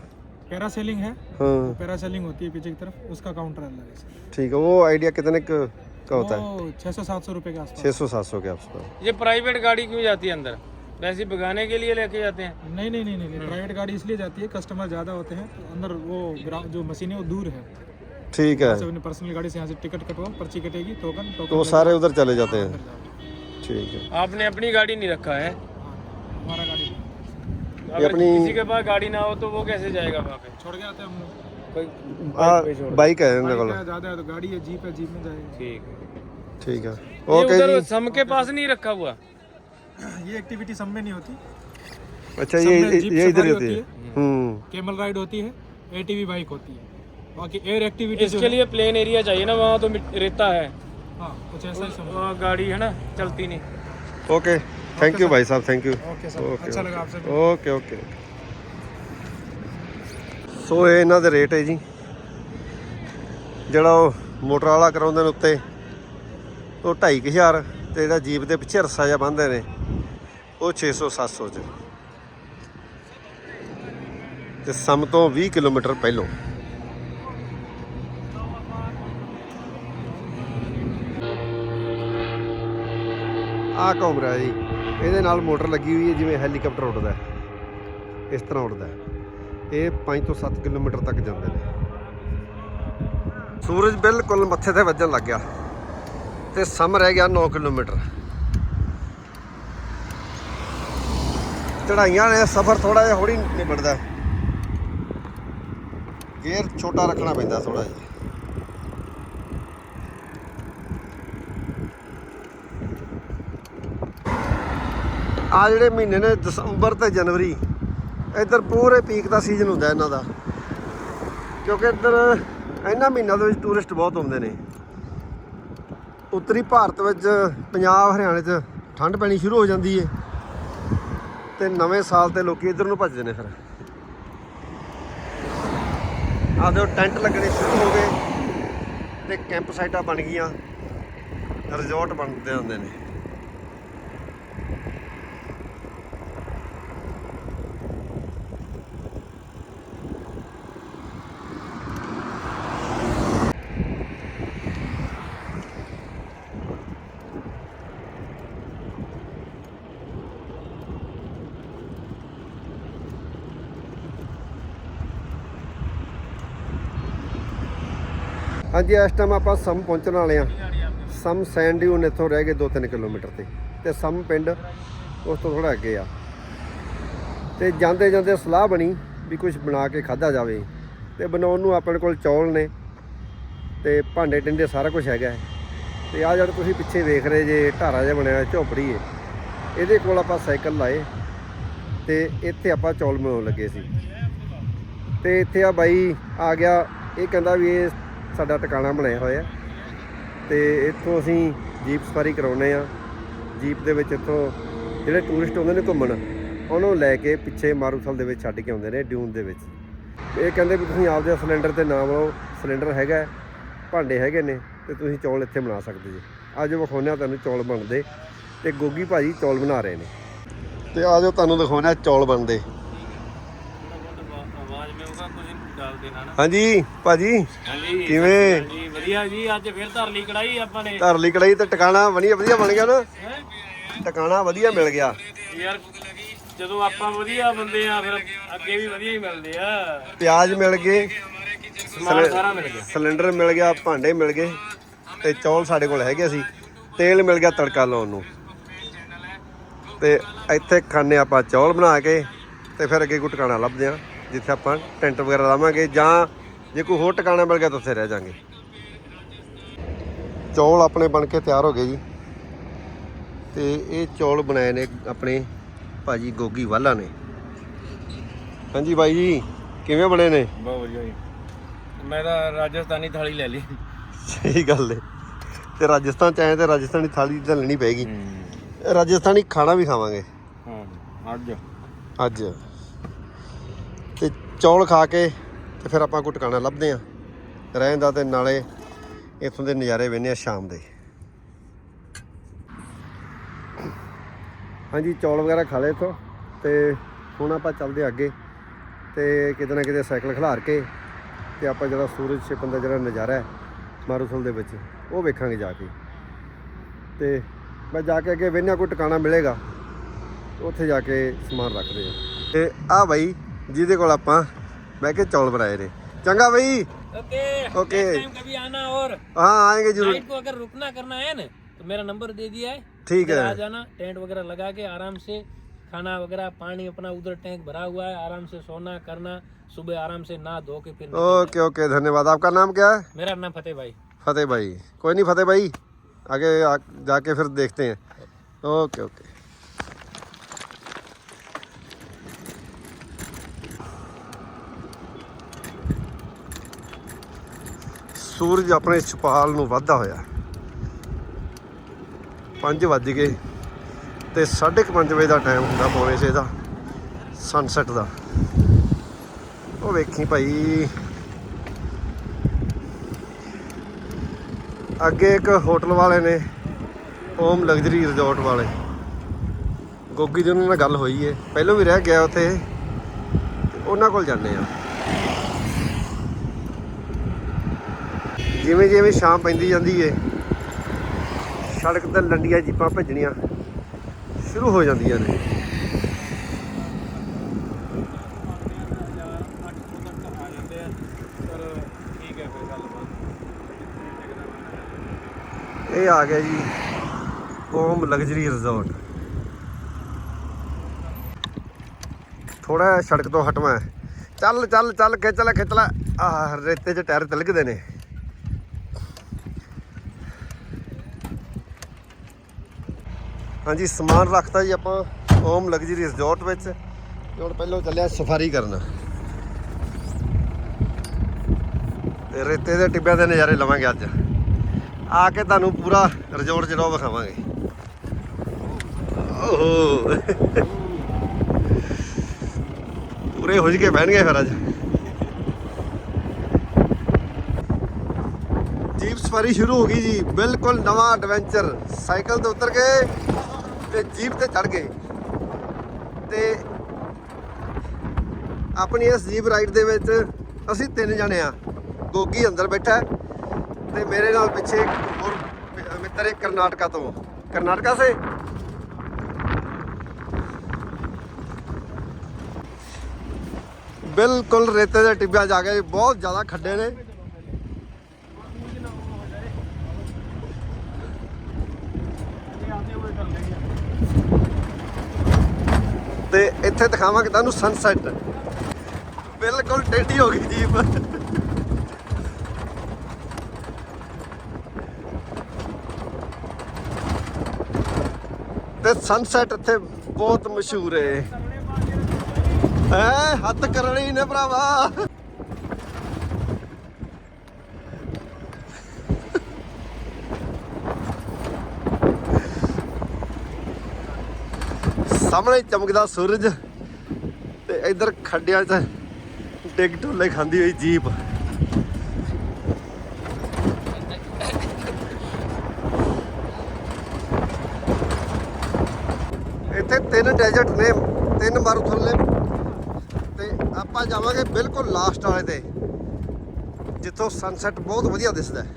पैरासेलिंग है। हाँ। पैरासेलिंग होती है पीछे की तरफ़ उसका काउंटर अलग है ठीक है वो आइडिया कितने क- का होता है? छः सौ सात सौ रुपये के आसपास। छः सौ सात सौ के आसपास। ये प्राइवेट गाड़ी क्यों जाती है अंदर? वैसे भगाने के लिए लेके जाते हैं? नहीं नहीं नहीं नहीं, नहीं प्राइवेट गाड़ी इसलिए जाती है कस्टमर ज़्यादा होते हैं तो अंदर वो जो मशीन है वो दूर है। ठीक है। अपनी पर्सनल गाड़ी से यहाँ से टिकट कटवाओ पर्ची कटेगी टोकन टोकन तो वो सारे उधर चले जाते हैं। ठीक है। आपने अपनी गाड़ी नहीं रखा है? हाँ, हमारा गाड़ी अगर अपनी- किसी के पास गाड़ी ना हो तो वो कैसे जाएगा वहाँ पे? छोड़ के आते हैं हम लोग। बाइक है ज़्यादा है तो गाड़ी है जीप है जीप में जाएगी। ठीक है। ठीक है। ओके उधर जी। सम के पास नहीं रखा हुआ? ये एक्टिविटी सब में नहीं होती। अच्छा ये ये इधर ही होती है। हम्म। केमल राइड होती है एटीवी बाइक होती है। बाकी एयर एक्टिविटी इसके लिए प्लेन एरिया चाहिए ना वहाँ तो रेता है। हाँ कुछ ऐसा ही गाड़ी है ना चलती नहीं। ओके थैंक यू भाई साहब thank you okay sir okay अच्छा लगा आपसे ਓਕੇ ਓਕੇ ਸੋ ਇਹ ਇਹਨਾਂ ਦੇ ਰੇਟ ਹੈ ਜੀ ਜਿਹੜਾ ਉਹ ਮੋਟਰ ਵਾਲਾ ਕਰਾਉਂਦੇ ਨੇ ਉੱਤੇ ਉਹ 2500 ਤੇ ਜਿਹੜਾ ਜੀਪ ਦੇ ਪਿੱਛੇ ਰੱਸਾ ਜਿਹਾ ਬੰਨ੍ਹਦੇ ਨੇ ਉਹ 600 700 ਚ ਤੇ ਸਮ ਤੋਂ 20 ਕਿਲੋਮੀਟਰ ਪਹਿਲੋਂ ਆਹ ਘੁੰਮ ਰਿਹਾ ਜੀ ਇਹਦੇ ਨਾਲ ਮੋਟਰ ਲੱਗੀ ਹੋਈ ਹੈ, ਜਿਵੇਂ ਹੈਲੀਕਾਪਟਰ ਉੱਡਦਾ ਇਸ ਤਰ੍ਹਾਂ ਉੱਡਦਾ ਇਹ 5 ਤੋਂ 7 ਕਿਲੋਮੀਟਰ ਤੱਕ ਜਾਂਦੇ ਨੇ। ਸੂਰਜ ਬਿਲਕੁਲ ਮੱਥੇ ਤੇ ਵੱਜਣ ਲੱਗ ਗਿਆ ਤੇ ਸਮ ਰਹਿ ਗਿਆ 9 ਕਿਲੋਮੀਟਰ। ਚੜਾਈਆਂ ਨੇ ਸਫ਼ਰ ਥੋੜਾ ਜਿਹਾ ਹੌਲੀ ਨਿਬੜਦਾ ਗੇਅਰ ਛੋਟਾ ਰੱਖਣਾ ਪੈਂਦਾ ਥੋੜਾ ਜਿਹਾ। ਆ ਜਿਹੜੇ ਮਹੀਨੇ ਨੇ ਦਸੰਬਰ ਤੇ ਜਨਵਰੀ, ਇੱਧਰ ਪੂਰੇ ਪੀਕ ਦਾ ਸੀਜ਼ਨ ਹੁੰਦਾ ਇਹਨਾਂ ਦਾ। ਕਿਉਂਕਿ ਇੱਧਰ ਇਹਨਾਂ ਮਹੀਨਿਆਂ ਦੇ ਵਿੱਚ ਟੂਰਿਸਟ ਬਹੁਤ ਆਉਂਦੇ ਨੇ। ਉੱਤਰੀ ਭਾਰਤ ਵਿੱਚ ਪੰਜਾਬ, ਹਰਿਆਣੇ 'ਚ ਠੰਡ ਪੈਣੀ ਸ਼ੁਰੂ ਹੋ ਜਾਂਦੀ ਏ। ਤੇ ਨਵੇਂ ਸਾਲ ਤੇ ਲੋਕੀ ਇੱਧਰ ਨੂੰ ਭੱਜਦੇ ਨੇ ਫਿਰ। ਆਦੇ ਟੈਂਟ ਲੱਗਣੇ ਸ਼ੁਰੂ ਹੋ ਗਏ ਤੇ ਕੈਂਪ ਸਾਈਟਾਂ ਬਣ ਗਈਆਂ। ਰਿਜ਼ੋਰਟ ਬਣਦੇ ਹੁੰਦੇ ਨੇ। ਹਾਂਜੀ, ਇਸ ਟਾਈਮ ਆਪਾਂ ਸਮ ਪਹੁੰਚਣ ਵਾਲੇ ਆ ਸਮ ਸੈਂਡ ਡਿਊਨ ਇੱਥੋਂ ਰਹਿ ਗਏ 2-3 ਕਿਲੋਮੀਟਰ ਤੇ। ਤੇ ਸਮ ਪਿੰਡ ਉਸ ਤੋਂ ਥੋੜਾ ਅੱਗੇ ਆ। ਤੇ ਜਾਂਦੇ ਜਾਂਦੇ ਸਲਾਹ ਬਣੀ ਵੀ ਕੁਝ ਬਣਾ ਕੇ ਖਾਦਾ ਜਾਵੇ। ਤੇ ਬਣਾਉਣ ਨੂੰ ਆਪਣੇ ਕੋਲ ਚੌਲ ਨੇ ਤੇ ਭਾਂਡੇ ਟਿੰਡੇ ਸਾਰਾ ਕੁਝ ਹੈਗਾ ਹੈ। ਤੇ ਆ ਜਿਹੜਾ ਤੁਸੀਂ ਪਿੱਛੇ ਵੇਖ ਰਹੇ ਜੇ, ਢਾਰਾ ਜਿਹਾ ਬਣਿਆ ਝੋਪੜੀ ਏ। ਇਹਦੇ ਕੋਲ ਆਪਾਂ ਸਾਈਕਲ ਲਾਏ ਤੇ ਇੱਥੇ ਆਪਾਂ ਚੌਲ ਬਣਾਉਣ ਲੱਗੇ ਸੀ। ਤੇ ਇੱਥੇ ਆ ਬਾਈ ਆ ਗਿਆ, ਇਹ ਕਹਿੰਦਾ ਵੀ ਇਹ ਸਾਡਾ ਟਿਕਾਣਾ ਬਣਾਇਆ ਹੋਇਆ ਤੇ ਇੱਥੋਂ ਅਸੀਂ ਜੀਪ ਸਫਾਰੀ ਕਰਾਉਨੇ ਆ ਜੀਪ ਦੇ ਵਿੱਚ ਇੱਥੋਂ ਜਿਹੜੇ ਟੂਰਿਸਟ ਆਉਂਦੇ ਨੇ ਘੁੰਮਣ, ਉਹਨੂੰ ਲੈ ਕੇ ਪਿੱਛੇ ਮਾਰੂਥਲ ਦੇ ਵਿੱਚ ਛੱਡ ਕੇ ਆਉਂਦੇ ਨੇ, ਡਿਊਨ ਦੇ ਵਿੱਚ। ਇਹ ਕਹਿੰਦੇ ਵੀ ਤੁਸੀਂ ਆਪਦੇ ਸਿਲੰਡਰ ਤੇ ਨਾਮ ਲਓ, ਸਿਲੰਡਰ ਹੈਗਾ ਭਾਂਡੇ ਹੈਗੇ ਨੇ, ਤੇ ਤੁਸੀਂ ਚੌਲ ਇੱਥੇ ਬਣਾ ਸਕਦੇ ਜੀ। ਅੱਜ ਵਿਖਾਉਂਦੇ ਆ ਤੁਹਾਨੂੰ ਚੌਲ ਬਣਦੇ, ਤੇ ਗੋਗੀ ਭਾਜੀ ਚੌਲ ਬਣਾ ਰਹੇ ਨੇ। ਤੇ ਆਜੋ ਤੁਹਾਨੂੰ ਦਿਖਾਉਂਦੇ ਆ ਚੌਲ ਬਣਦੇ ਆਵਾਜ਼ ਮੇ ਹੋਗਾ ਹਾਂਜੀ ਭਾਜੀ ਹਾਂਜੀ ਕਿਵੇਂ? ਜੀ। ਵਧੀਆ ਜੀ ਅੱਜ ਫਿਰ ਧਰ ਲਈ ਕੜਾਈ ਆਪਾਂ ਨੇ। ਧਰ ਲਈ ਕੜਾਈ ਤੇ ਟਿਕਾਣਾ ਵਧੀਆ ਵਧੀਆ ਬਣ ਗਿਆ ਨਾ? ਟਿਕਾਣਾ ਵਧੀਆ ਮਿਲ ਗਿਆ। ਯਾਰ ਜਦੋਂ ਆਪਾਂ ਵਧੀਆ ਬੰਦੇ ਆ ਫਿਰ ਅੱਗੇ ਵੀ ਵਧੀਆ ਹੀ ਮਿਲਦੇ ਆ। ਪਿਆਜ਼ ਮਿਲ ਗਏ। ਸਮਾਨ ਸਾਰਾ ਮਿਲ ਗਿਆ। ਸਿਲੰਡਰ ਮਿਲ ਗਿਆ ਭਾਂਡੇ ਮਿਲ ਗਏ ਤੇ ਚੌਲ ਸਾਡੇ ਕੋਲ ਹੈਗੇ ਸੀ। ਤੇਲ ਮਿਲ ਗਿਆ ਤੜਕਾ ਲਾਉਣ ਨੂੰ। ਤੇ ਇੱਥੇ ਖਾਣੇ ਆਪਾਂ ਚੌਲ ਬਣਾ ਕੇ ਤੇ ਫਿਰ ਅੱਗੇ ਕੋਈ ਟਿਕਾਣਾ ਲੱਭਦੇ ਆ। ਜਿੱਥੇ ਆਪਾਂ ਟੈਂਟ ਵਗੈਰਾ ਲਾਵਾਂਗੇ ਜਾਂ ਜੇ ਕੋਈ ਹੋਰ ਟਿਕਾਣਾ ਮਿਲ ਗਿਆ ਤਾਂ ਉੱਥੇ ਰਹਿ ਜਾਾਂਗੇ। ਚੌਲ ਆਪਣੇ ਬਣ ਕੇ ਤਿਆਰ ਹੋ ਗਏ ਜੀ। ਤੇ ਇਹ ਚੌਲ ਬਣਾਏ ਨੇ ਆਪਣੇ ਭਾਜੀ ਗੋਗੀ ਵਾਲਾ ਨੇ। ਹਾਂਜੀ ਬਾਈ ਜੀ ਕਿਵੇਂ ਬਣੇ ਨੇ? ਬਹੁਤ ਵਧੀਆ ਜੀ। ਮੈਂ ਤਾਂ ਰਾਜਸਥਾਨੀ ਥਾਲੀ ਲੈ ਲਈ। ਸਹੀ ਗੱਲ ਏ। ਤੇ ਰਾਜਸਥਾਨ ਚ ਆਏ ਤੇ ਰਾਜਸਥਾਨੀ ਥਾਲੀ ਤਾਂ ਲੈਣੀ ਪਏਗੀ। ਰਾਜਸਥਾਨੀ ਖਾਣਾ ਵੀ ਖਾਵਾਂਗੇ। ਹਾਂ ਅੱਜ। ਅੱਜ। ਚੌਲ ਖਾ ਕੇ ਤੇ ਫਿਰ ਆਪਾਂ ਕੋਈ ਟਿਕਾਣਾ ਲੱਭਦੇ ਆ ਰਹਿਣ ਦਾ ਤੇ ਨਾਲੇ ਇੱਥੋਂ ਦੇ ਨਜ਼ਾਰੇ ਵੇਖਦੇ ਆ ਸ਼ਾਮ ਦੇ। ਹਾਂਜੀ, ਚੌਲ ਵਗੈਰਾ ਖਾ ਲਏ ਇੱਥੋਂ ਤੇ ਹੁਣ ਆਪਾਂ ਚੱਲਦੇ ਆ ਅੱਗੇ ਤੇ ਕਿਤੇ ਨਾ ਕਿਤੇ ਸਾਈਕਲ ਖਿਲਾਰ ਕੇ ਤੇ ਆਪਾਂ ਜਿਹੜਾ ਸੂਰਜ ਛਿਪਣ ਦਾ ਜਿਹੜਾ ਨਜ਼ਾਰਾ ਹੈ ਮਾਰੂਥਲ ਦੇ ਵਿੱਚ, ਉਹ ਵੇਖਾਂਗੇ ਜਾ ਕੇ। ਤੇ ਮੈਂ ਜਾ ਕੇ ਅੱਗੇ ਵੇਖਣਾ ਕੋਈ ਟਿਕਾਣਾ ਮਿਲੇਗਾ, ਉੱਥੇ ਜਾ ਕੇ ਸਮਾਨ ਰੱਖਦੇ ਆ ਤੇ ਆ ਬਾਈ जिदे को बह के चौल बनाए ਬਣਾਏ चंगा बी ओके ओके कभी आना और हाँ आएँगे ज़रूर को अगर रुकना करना है ना तो मेरा नंबर दे दिया है ठीक है आ जाना टेंट वगैरह लगा के आराम से खाना वगैरह पानी अपना उधर टैंक भरा हुआ है आराम से सोना करना सुबह आराम से ना धो के फिर ओके ओके धन्यवाद आपका नाम क्या है मेरा नाम फतेह भाई फतेह भाई कोई नहीं फतेह भाई आगे जाके फिर देखते हैं ओके ओके ਸੂਰਜ ਆਪਣੇ ਛਪਾਲ ਨੂੰ ਵਾਧਾ ਹੋਇਆ। 5 ਵੱਜ ਗਏ ਤੇ 5:30 ਵਜੇ ਦਾ ਟਾਈਮ ਹੁੰਦਾ ਪੌਣੇ ਛੇ ਦਾ ਸਨਸੈਟ ਦਾ। ਉਹ ਵੇਖੀ ਭਾਈ। ਅੱਗੇ ਇੱਕ ਹੋਟਲ ਵਾਲੇ ਨੇ ਓਮ ਲਗਜ਼ਰੀ ਰਿਜ਼ੋਰਟ ਵਾਲੇ। ਗੋਗੀ ਦੀ ਉਹਨਾਂ ਨਾਲ ਗੱਲ ਹੋਈ ਏ। ਪਹਿਲਾਂ ਵੀ ਰਹਿ ਗਿਆ ਉੱਥੇ, ਤੇ ਉਹਨਾਂ ਕੋਲ ਜਾਂਦੇ ਆ ਜਿਵੇਂ ਜਿਵੇਂ ਸ਼ਾਮ ਪੈਂਦੀ ਜਾਂਦੀ ਏ, ਸੜਕ ਤੇ ਲੰਡੀਆਂ ਜੀਪਾਂ ਭੇਜਣੀਆਂ ਸ਼ੁਰੂ ਹੋ ਜਾਂਦੀਆਂ ਨੇ। ਇਹ ਆ ਗਿਆ ਜੀ ਕੋਮ ਲਗਜ਼ਰੀ ਰਿਜ਼ੋਰਟ ਥੋੜਾ ਸੜਕ ਤੋਂ ਹਟਵਾ। ਚੱਲ ਚੱਲ ਚੱਲ, ਖਿੱਚ ਲੈ ਖਿੱਚ ਲੈ। ਰੇਤੇ 'ਚ ਟਾਇਰ ਤਿਲਕਦੇ ਨੇ। ਹਾਂਜੀ, ਸਮਾਨ ਰੱਖਤਾ ਜੀ ਆਪਾਂ ਓਮ ਲਗਜ਼ਰੀ ਰਿਜ਼ੋਰਟ ਵਿੱਚ। ਤੇ ਹੁਣ ਪਹਿਲਾਂ ਚੱਲਿਆ ਸਫਾਰੀ ਕਰਨ। ਤੇ ਰੇਤੇ ਦੇ ਟਿੱਬਿਆਂ ਦੇ ਨਜ਼ਾਰੇ ਲਵਾਂਗੇ ਅੱਜ। ਆ ਕੇ ਤੁਹਾਨੂੰ ਪੂਰਾ ਰਿਜ਼ੋਰਟ ਜਿਹੜਾ ਉਹ ਵਿਖਾਵਾਂਗੇ। ਓਹੋ। ਪੂਰੇ ਹੁਜ ਕੇ ਬਹਿਣਗੇ ਫਿਰ ਅੱਜ। ਜੀਪ ਸਫਾਰੀ ਸ਼ੁਰੂ ਹੋ ਗਈ ਜੀ। ਬਿਲਕੁਲ ਨਵਾਂ ਐਡਵੈਂਚਰ ਸਾਈਕਲ ਤੇ ਉਤਰ ਕੇ ਤੇ ਜੀਪ ਤੇ ਚੜ ਗਏ। ਤੇ ਆਪਣੀ ਇਸ ਜੀਪ ਰਾਈਡ ਦੇ ਵਿੱਚ ਅਸੀਂ ਤਿੰਨ ਜਣੇ ਆ। ਗੋਗੀ ਅੰਦਰ ਬੈਠਾ ਹੈ ਤੇ ਮੇਰੇ ਨਾਲ ਪਿੱਛੇ ਹੋਰ ਮਿੱਤਰ ਹੈ ਕਰਨਾਟਕਾ ਤੋਂ। ਕਰਨਾਟਕਾ ਸੇ? ਬਿਲਕੁਲ ਰੇਤੇ ਦੇ ਟਿੱਬਿਆਂ ਜਾ ਕੇ ਬਹੁਤ ਜ਼ਿਆਦਾ ਖੱਡੇ ਨੇ ਤੇ ਇੱਥੇ ਦਿਖਾਵਾਂਗੇ ਤੁਹਾਨੂੰ ਸਨਸੈਟ ਬਿਲਕੁਲ ਟੇਢੀ ਹੋ ਗਈ ਜੀਪ। ਤੇ ਸਨਸੈਟ ਇੱਥੇ ਬਹੁਤ ਮਸ਼ਹੂਰ ਹੈ ਐ ਹੱਥ ਕਰਨੇ ਨੇ ਭਰਾਵਾ। ਸਾਹਮਣੇ ਚਮਕਦਾ ਸੂਰਜ। ਇੱਧਰ ਖੱਡਿਆਂ 'ਚ ਡਿੱਗ ਢੋਲੇ ਖਾਂਦੀ ਹੋਈ ਜੀਪ। ਇੱਥੇ ਤਿੰਨ ਡੈਜ਼ਰਟ ਨੇ, ਤਿੰਨ ਮਾਰੂਥਨ ਨੇ। ਤੇ ਆਪਾਂ ਜਾਵਾਂਗੇ ਬਿਲਕੁਲ ਲਾਸਟ ਵਾਲੇ ਤੇ, ਜਿੱਥੋਂ ਸਨਸੈਟ ਬਹੁਤ ਵਧੀਆ ਦਿਸਦਾ। ਹੈ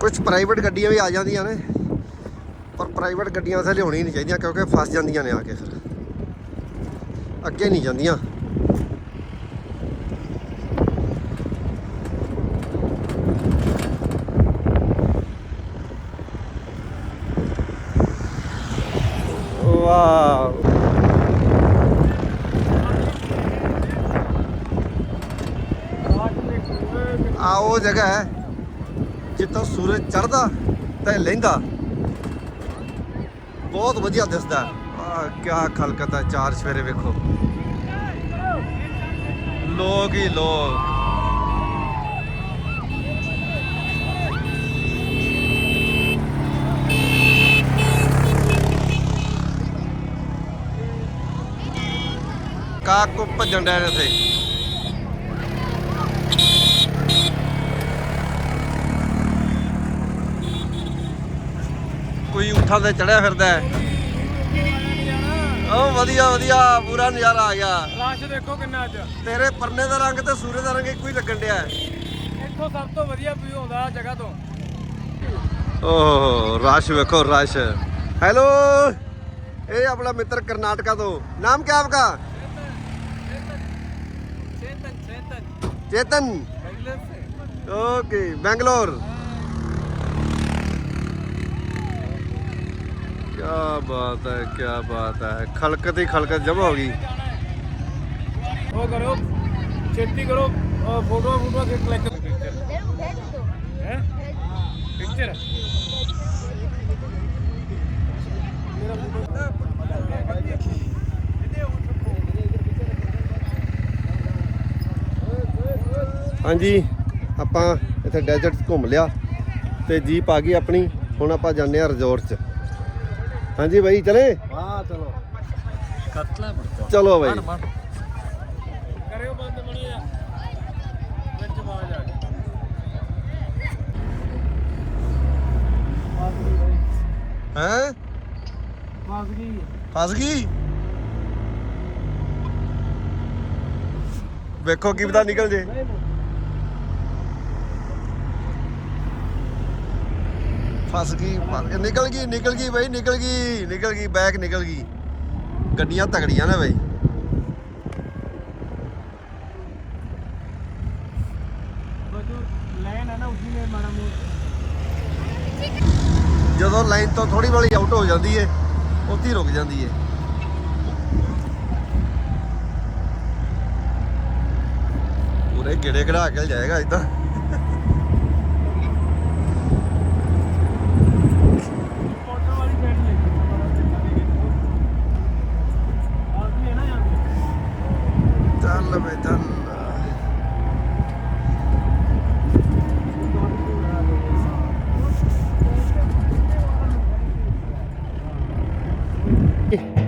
ਕੁਝ ਪ੍ਰਾਈਵੇਟ ਗੱਡੀਆਂ ਵੀ ਆ ਜਾਂਦੀਆਂ ਨੇ। ਪ੍ਰਾਈਵੇਟ ਗੱਡੀਆਂ ਉੱਥੇ ਲਿਆਉਣੀ ਨਹੀਂ ਚਾਹੀਦੀਆਂ ਕਿਉਂਕਿ ਫਸ ਜਾਂਦੀਆਂ ਨੇ ਆ ਕੇ ਫਿਰ। ਅੱਗੇ ਨਹੀਂ ਜਾਂਦੀਆਂ। ਵਾਓ। ਆ ਉਹ ਜਗ੍ਹਾ ਹੈ ਜਿੱਥੋਂ ਸੂਰਜ ਚੜ੍ਹਦਾ ਤੇ ਲਹਿੰਦਾ ਬਹੁਤ ਵਧੀਆ ਦਿਸਦਾ। ਆ ਕਿਆ ਖਲਕਤ ਹੈ ਚਾਰ ਸਵੇਰੇ ਵੇਖੋ। ਲੋਕ ਹੀ ਲੋਕ। ਕਾਕੂ ਭੱਜਣ ਡਿਆ ਇੱਥੇ ਊਠਾਂ ਤੇ ਚੜਿਆ ਫਿਰਦਾ ਹੈ। ਉਹ ਵਧੀਆ ਵਧੀਆ ਪੂਰਾ ਨਜ਼ਾਰਾ ਆ ਗਿਆ। ਰਸ਼ ਦੇਖੋ ਕਿੰਨਾ ਅੱਜ। ਤੇਰੇ ਪਰਨੇ ਦਾ ਰੰਗ ਤੇ ਸੂਰਜ ਦਾ ਰੰਗ ਇੱਕੋ ਹੀ ਲੱਗਣ ਡਿਆ ਹੈ। ਇੱਥੋਂ ਸਭ ਤੋਂ ਵਧੀਆ ਵਿਊ ਆਉਂਦਾ ਜਗ੍ਹਾ ਤੋਂ। ਓਹ ਰਸ਼ ਵੇਖੋ ਰਸ਼। ਹੈਲੋ ਇਹ ਆਪਣਾ ਮਿੱਤਰ ਕਰਨਾਟਕਾ ਤੋਂ। ਨਾਮ ਕੀ ਆਪਕਾ? ਚੇਤਨ ਚੇਤਨ। ਚੇਤਨ। ਬੈਂਗਲੌਰ। ਕਿਆ ਬਾਤ ਹੈ ਕਿਆ ਬਾਤ ਹੈ। ਖਲਕਤ ਹੀ ਖਲਕਤ ਜਮਾ ਹੋ ਗਈ। ਉਹ ਕਰੋ ਛੇਤੀ ਕਰੋ ਫੋਟੋਆਂ ਫੋਟੋ ਕੇ। ਕਲਿੱਕ ਹੈ ਹਾਂਜੀ ਆਪਾਂ ਇੱਥੇ ਡੈਜ਼ਰਟ ਘੁੰਮ ਲਿਆ ਤੇ ਜੀਪ ਆ ਗਈ ਆਪਣੀ। ਹੁਣ ਆਪਾਂ ਜਾਂਦੇ ਆ ਰਿਜ਼ੋਰਟ 'ਚ। ਹਾਂਜੀ ਬਾਈ ਚਲੇ हाँ चलो कतला पड़ता ਚਲੋ ਬਾਈ ਕਰਿਓ ਬੰਦ ਬਣਿਆ ਵਿੱਚ ਆਵਾਜ਼ ਆ ਗਈ ਹੈ ਫਸ ਗਈ ਫਸ ਗਈ ਵੇਖੋ ਕੀ ਪਤਾ ਨਿਕਲ ਜੇ ਫਸ ਗਈ ਨਿਕਲ ਗਈ ਨਿਕਲ ਗਈ ਬਾਈ ਨਿਕਲ ਗਈ ਨਿਕਲ ਗਈ ਬੈਕ ਨਿਕਲ ਗਈ। ਗੱਡੀਆਂ ਤਗੜੀਆਂ ਨੇ ਬਾਈ। ਜਦੋਂ ਲਾਈਨ ਤੋਂ ਥੋੜੀ ਵਾਲੀ ਆਊਟ ਹੋ ਜਾਂਦੀ ਏ ਉੱਥੇ ਰੁਕ ਜਾਂਦੀ ਏ। ਪੂਰੇ ਗੇੜੇ ਕਢਾ ਕੇ ਜਾਏਗਾ ਇਦਾਂ ਮੋਟਰ ਵਾਲੀ ਸਾਈਡ ਲੈ ਆਉਂਦੀ ਹੈ ਨਾ ਜਾਂਦੀ ਚੱਲ ਵੇ ਚੱਲ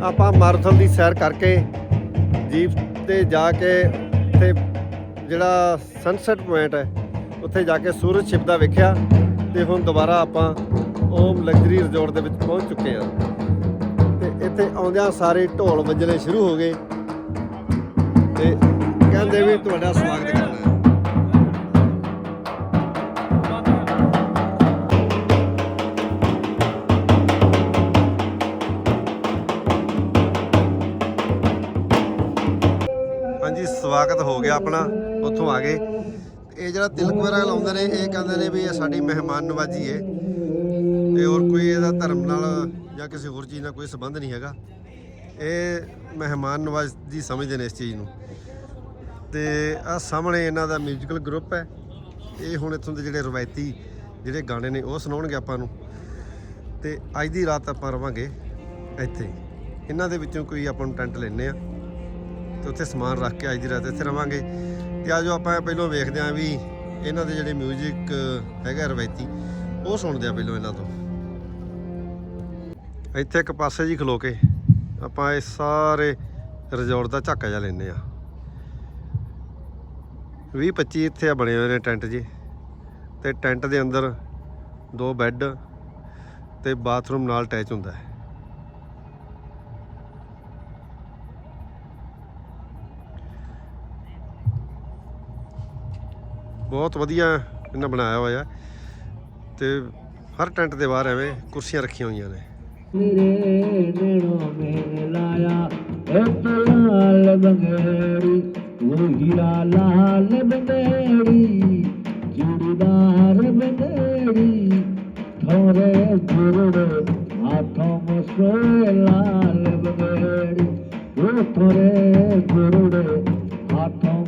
ਆਪਾਂ ਮਾਰਥਨ ਦੀ ਸੈਰ ਕਰਕੇ ਜੀਪ ਤੇ ਜਾ ਕੇ ਤੇ ਜਿਹੜਾ ਸਨਸੈਟ ਪੁਆਇੰਟ ਹੈ, ਉੱਥੇ ਜਾ ਕੇ ਸੂਰਜ ਛਿਪਦਾ ਵੇਖਿਆ ਤੇ ਹੁਣ ਦੁਬਾਰਾ ਆਪਾਂ ਓਮ ਲਗਜ਼ਰੀ ਰਿਜ਼ੋਰਟ ਦੇ ਵਿੱਚ ਪਹੁੰਚ ਚੁੱਕੇ ਹਾਂ। ਤੇ ਇੱਥੇ ਆਉਂਦਿਆਂ ਸਾਰੇ ਢੋਲ ਵੱਜਣੇ ਸ਼ੁਰੂ ਹੋ ਗਏ ਤੇ ਕਹਿੰਦੇ ਵੀ ਤੁਹਾਡਾ ਸਵਾਗਤ ਸਵਾਗਤ ਹੋ ਗਿਆ ਆਪਣਾ ਉੱਥੋਂ ਆ ਗਏ। ਇਹ ਜਿਹੜਾ ਤਿਲਕ ਵਗੈਰਾ ਲਾਉਂਦੇ ਨੇ, ਇਹ ਕਹਿੰਦੇ ਨੇ ਵੀ ਇਹ ਸਾਡੀ ਮਹਿਮਾਨ ਨਵਾਜੀ ਹੈ ਤੇ ਹੋਰ ਕੋਈ ਇਹਦਾ ਧਰਮ ਨਾਲ ਜਾਂ ਕਿਸੇ ਹੋਰ ਚੀਜ਼ ਨਾਲ ਕੋਈ ਸੰਬੰਧ ਨਹੀਂ ਹੈਗਾ। ਇਹ ਮਹਿਮਾਨ ਨਵਾਜੀ ਸਮਝਦੇ ਨੇ ਇਸ ਚੀਜ਼ ਨੂੰ। ਤੇ ਆ ਸਾਹਮਣੇ ਇਹਨਾਂ ਦਾ ਮਿਊਜ਼ੀਕਲ ਗਰੁੱਪ ਹੈ। ਇਹ ਹੁਣ ਇੱਥੋਂ ਦੇ ਜਿਹੜੇ ਰਵਾਇਤੀ ਜਿਹੜੇ ਗਾਣੇ ਨੇ, ਉਹ ਸੁਣਾਉਣਗੇ ਆਪਾਂ ਨੂੰ। ਤੇ ਅੱਜ ਦੀ ਰਾਤ ਆਪਾਂ ਰਵਾਂਗੇ ਇੱਥੇ। ਇਹਨਾਂ ਦੇ ਵਿੱਚੋਂ ਕੋਈ ਆਪਾਂ ਨੂੰ ਟੈਂਟ ਲੈਣੇ ਆ ਤੇ ਉੱਥੇ ਸਮਾਨ ਰੱਖ ਕੇ ਅੱਜ ਦੀ ਰਾਤ ਇੱਥੇ ਰਵਾਂਗੇ। ਤੇ ਆਜੋ ਆਪਾਂ ਪਹਿਲਾਂ ਵੇਖਦੇ ਆਂ ਵੀ ਇਹਨਾਂ ਦੇ ਜਿਹੜੇ 뮤직 ਹੈਗਾ ਰਵਾਇਤੀ, ਉਹ ਸੁਣਦੇ ਆ ਪਹਿਲਾਂ ਇਹਨਾਂ ਤੋਂ। ਇੱਥੇ ਇੱਕ ਪਾਸੇ ਜੀ ਖਲੋ ਕੇ ਆਪਾਂ ਇਹ ਸਾਰੇ ਰਿਜ਼ੋਰਟ ਦਾ ਝਾਕਾ ਜਿਹਾ ਲੈਨੇ ਆ। 20 25 ਇੱਥੇ ਆ ਬਣੇ ਹੋਏ ਨੇ ਟੈਂਟ ਜੀ। ਤੇ ਟੈਂਟ ਦੇ ਅੰਦਰ ਦੋ ਬੈੱਡ ਤੇ ਬਾਥਰੂਮ ਨਾਲ ਅਟੈਚ ਹੁੰਦਾ ਹੈ। ਬਹੁਤ ਵਧੀਆ ਇਹਨਾਂ ਬਣਾਇਆ ਹੋਇਆ। ਤੇ ਹਰ ਟੈਂਟ ਦੇ ਬਾਹਰ ਐਵੇਂ ਕੁਰਸੀਆਂ ਰੱਖੀਆਂ ਹੋਈਆਂ ਨੇ। ਲਾਇਆ ਲਾਲ ਬੰਗੇੜੀ ਲਾਲ ਬੰਗੇੜੀ ਚੂੜੀਦਾਰ ਬੰਗੇੜੀ ਥੋਰੇ ਜੁਰੜ ਹਾਥੋਂ ਮੁਸਕੋ ਲਾਲ ਬੰਗੇੜੀ ਉਹ ਥੋਰੇ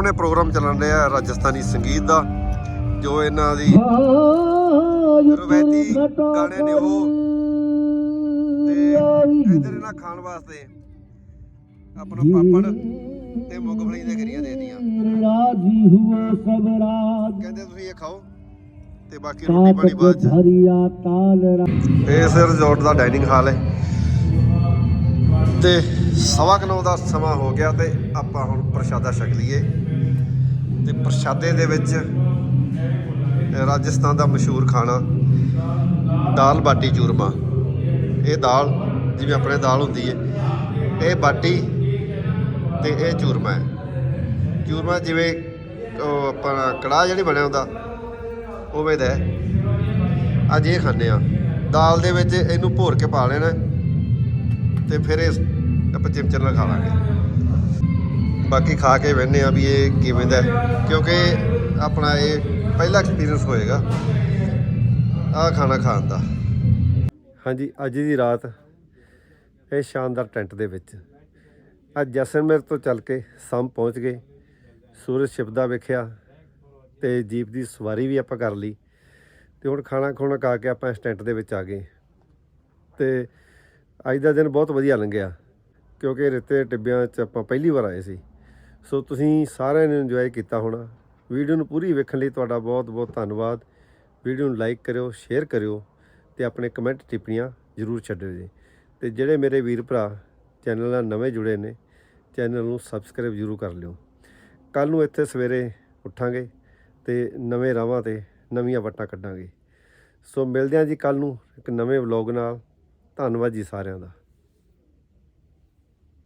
ਸਾਹਮਣੇ ਪ੍ਰੋਗਰਾਮ ਚੱਲਣ ਰਿਹਾ ਰਾਜਸਥਾਨੀ ਸੰਗੀਤ ਦਾ ਜੋ ਇਹਨਾਂ ਦੀ ਰਵੈਤੀ ਗਾਣੇ ਨੇ ਉਹ। ਇਧਰ ਇਹਨਾਂ ਖਾਣ ਵਾਸਤੇ ਆਪਣਾ ਪਾਪੜ ਤੇ ਮੁਗਫਲੀ ਦੇ ਗਰੀਆਂ ਦੇ ਦਿੱਤੀਆਂ। ਰਾਜੀ ਹੁਆ ਸਭ ਰਾਤ ਕਹਿੰਦੇ ਤੁਸੀਂ ਇਹ ਖਾਓ ਤੇ ਬਾਕੀ ਰੋਟੀ ਪਾਣੀ ਬਾਅਦ ਚ। ਇਹ ਸਿਰ ਰਿਜ਼ੋਰਟ ਦਾ ਡਾਈਨਿੰਗ ਹਾਲ ਹੈ। ਤੇ ਸਵਾ ਕਨੋ ਦਾ ਸਮਾਂ ਹੋ ਗਿਆ ਤੇ ਆਪਾਂ ਹੁਣ ਪ੍ਰਸ਼ਾਦਾ ਛਕ ਲਈਏ। ਤੇ ਪ੍ਰਸ਼ਾਦੇ ਦੇ ਵਿੱਚ ਰਾਜਸਥਾਨ ਦਾ ਮਸ਼ਹੂਰ ਖਾਣਾ ਦਾਲ ਬਾਟੀ ਚੂਰਮਾ। ਇਹ ਦਾਲ ਜਿਵੇਂ ਆਪਣੇ ਦਾਲ ਹੁੰਦੀ ਹੈ ਇਹ ਬਾਟੀ ਤੇ ਇਹ ਚੂਰਮਾ ਹੈ ਚੂਰਮਾ ਜਿਵੇਂ ਉਹ ਆਪਣਾ ਕੜਾਹ ਜਿਹੜੀ ਬਣਿਆ ਹੁੰਦਾ, ਉਵੇਂ ਦਾ ਅੱਜ ਇਹ ਖਾਂਦੇ ਆ ਦਾਲ ਦੇ ਵਿੱਚ ਇਹਨੂੰ ਭੋਰ ਕੇ ਪਾ ਲੈਣਾ ਤੇ ਫਿਰ ਇਹ ਆਪਾਂ ਚਿਮਚਰ ਨਾਲ ਖਾ ਲਾਂਗੇ। ਬਾਕੀ ਖਾ ਕੇ ਵੇਖਦੇ ਆ ਵੀ ਇਹ ਕਿਵੇਂ ਦਾ ਕਿਉਂਕਿ ਆਪਣਾ ਇਹ ਪਹਿਲਾ ਐਕਸਪੀਰੀਅੰਸ ਹੋਏਗਾ। ਆਹ ਖਾਣਾ ਖਾਣ ਦਾ। ਹਾਂਜੀ, ਅੱਜ ਦੀ ਰਾਤ ਇਹ ਸ਼ਾਨਦਾਰ ਟੈਂਟ ਦੇ ਵਿੱਚ। ਅੱਜ ਜੈਸਲਮੇਰ ਤੋਂ ਚੱਲ ਕੇ ਸਮ ਪਹੁੰਚ ਗਏ। ਸੂਰਜ ਛਿਪਦਾ ਵੇਖਿਆ ਤੇ ਜੀਪ ਦੀ ਸਵਾਰੀ ਵੀ ਆਪਾਂ ਕਰ ਲਈ। ਤੇ ਹੁਣ ਖਾਣਾ ਖੁਣਾ ਖਾ ਕੇ ਆਪਾਂ ਇਸ ਟੈਂਟ ਦੇ ਵਿੱਚ ਆ ਗਏ। ਤੇ ਅੱਜ ਦਾ ਦਿਨ ਬਹੁਤ ਵਧੀਆ ਲੰਘਿਆ। ਕਿਉਂਕਿ ਰਿੱਤੇ ਟਿੱਬਿਆਂ 'ਚ ਆਪਾਂ ਪਹਿਲੀ ਵਾਰ ਆਏ ਸੀ। ਸੋ ਤੁਸੀਂ ਸਾਰਿਆਂ ਨੇ ਇੰਜੋਏ ਕੀਤਾ ਹੋਣਾ। ਵੀਡੀਓ ਨੂੰ ਪੂਰੀ ਵੇਖਣ ਲਈ ਤੁਹਾਡਾ ਬਹੁਤ ਬਹੁਤ ਧੰਨਵਾਦ। ਵੀਡੀਓ ਨੂੰ ਲਾਈਕ ਕਰਿਓ ਸ਼ੇਅਰ ਕਰਿਓ ਤੇ ਆਪਣੇ ਕਮੈਂਟ ਟਿੱਪਣੀਆਂ ਜ਼ਰੂਰ ਛੱਡਿਓ ਜੀ। ਤੇ ਜਿਹੜੇ ਮੇਰੇ ਵੀਰ ਭਰਾ ਚੈਨਲ ਨਾਲ ਨਵੇਂ ਜੁੜੇ ਨੇ ਚੈਨਲ ਨੂੰ ਸਬਸਕ੍ਰਾਈਬ ਜ਼ਰੂਰ ਕਰ ਲਿਓ। ਕੱਲ ਨੂੰ ਇੱਥੇ ਸਵੇਰੇ ਉੱਠਾਂਗੇ ਤੇ ਨਵੇਂ ਰਾਵਾਂ ਤੇ ਨਵੀਆਂ ਵਟਾਂ ਕੱਢਾਂਗੇ। ਸੋ ਮਿਲਦੇ ਹਾਂ ਜੀ ਕੱਲ ਨੂੰ ਇੱਕ ਨਵੇਂ ਵਲੌਗ ਨਾਲ। ਧੰਨਵਾਦ ਜੀ ਸਾਰਿਆਂ ਦਾ।